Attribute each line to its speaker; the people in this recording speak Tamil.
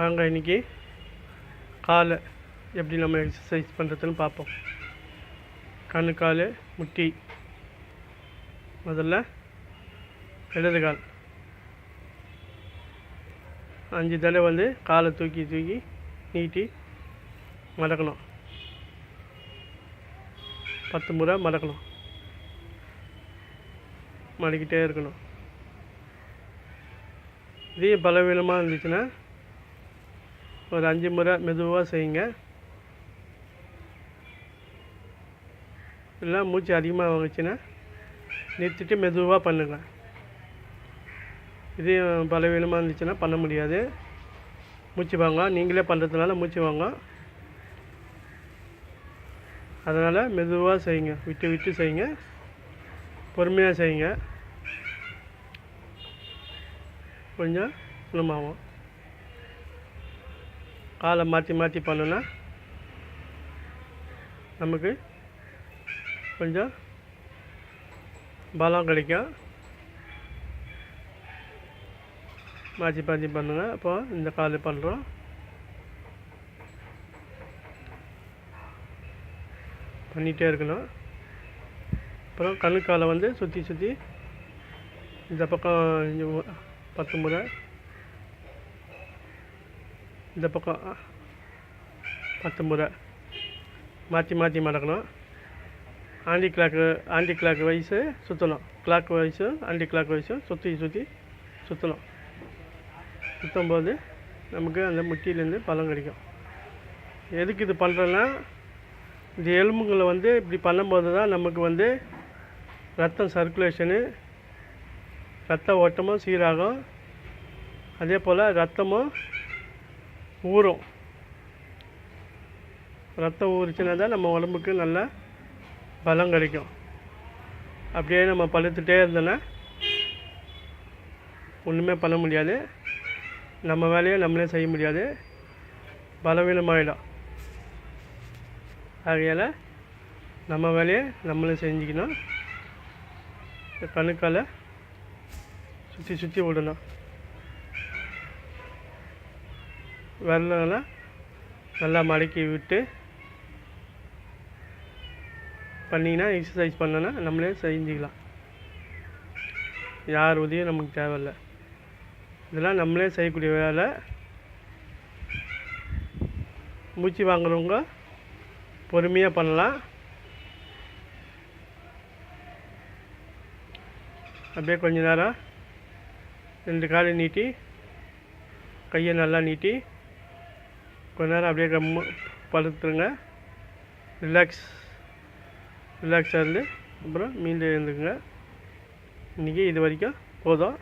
Speaker 1: வாங்க இன்னைக்கு காலை எப்படி நம்ம எக்ஸசைஸ் பண்ணுறதுன்னு பார்ப்போம். கண்ணு கால் முட்டி. முதல்ல இடது கால். அஞ்சு தடவை வந்து காலை தூக்கி தூக்கி நீட்டி மடக்கணும். பத்து முறை மடக்கணும். மடக்கிட்டே இருக்கணும். இதே பலவீனமாக இருந்துச்சுன்னா ஒரு அஞ்சு முறை மெதுவாக செய்யுங்க. இல்லை மூச்சு அதிகமாக வந்துச்சுன்னா நிறுத்திட்டு மெதுவாக பண்ணுங்க இதையும் பலவீனமாக இருந்துச்சுன்னா பண்ண முடியாது. மூச்சு வாங்க நீங்களே பண்ணுறதுனால மூச்சு வாங்க அதனால் மெதுவாக செய்யுங்க. விட்டு விட்டு செய்யுங்க. பொறுமையாக செய்யுங்க. கொஞ்சம் சுலமாகும் காலை மாற்றி மாற்றி பண்ணோன்னா நமக்கு கொஞ்சம் பலம் கிடைக்கும். மாற்றி மாற்றி பண்ணுங்க. அப்போ இந்த காலை பண்ணுறோம். பண்ணிகிட்டே இருக்கணும். அப்புறம் கணுக்காலை வந்து சுற்றி சுற்றி இந்த பக்கம் பத்து முறை இந்த பக்கம் பத்து முறை. மாற்றி மாற்றி மடக்கணும். ஆண்டி கிளாக்கு ஆண்டி கிளாக் வயசு சுற்றணும் கிளாக் வயசு ஆண்டி கிளாக் வயசு சுற்றி சுற்றி சுற்றணும் சுற்றும் போது நமக்கு அந்த முட்டியிலேருந்து பலம் கிடைக்கும். எதுக்கு இது பண்ணுறோன்னா இந்த எலும்புங்களை வந்து இப்படி பண்ணும்போது தான் நமக்கு வந்து ரத்தம் சர்க்குலேஷனு ரத்த ஓட்டமும் சீராகும். அதே போல் ரத்தமும் ஊறும். ரத்தம் ஊறுச்சுன்னா தான் நம்ம உடம்புக்கு நல்ல பலம் கிடைக்கும். அப்படியே நம்ம பழுத்துட்டே இருந்தோன்னா ஒன்றுமே பண்ண முடியாது. நம்ம வேலையை நம்மளே செய்ய முடியாது. பலவீனமாயிடும். ஆகையால் நம்ம வேலையை நம்மளே செஞ்சுக்கணும். கணுக்கால் சுற்றி சுற்றி விடணும். வெள்ளம்லாம் நல்லா மடக்கி விட்டு பண்ணிங்கன்னா எக்ஸசைஸ் பண்ணோன்னா நம்மளே செஞ்சுக்கலாம். யார் உதவியும் நமக்கு தேவையில்ல. இதெல்லாம் நம்மளே செய்யக்கூடிய வேலை. மூச்சு வாங்குறவங்க பொறுமையாக பண்ணலாம். அப்படியே கொஞ்ச நேரம் ரெண்டு காலை நீட்டி கையை நல்லா நீட்டி கொஞ்ச நேரம் அப்படியே கம்மு படுத்துருங்க. ரிலாக்ஸ் ரிலாக்ஸாக இருந்து அப்புறம் மீண்டும் எழுந்துக்குங்க. இன்றைக்கி இது வரைக்கும் போதும்.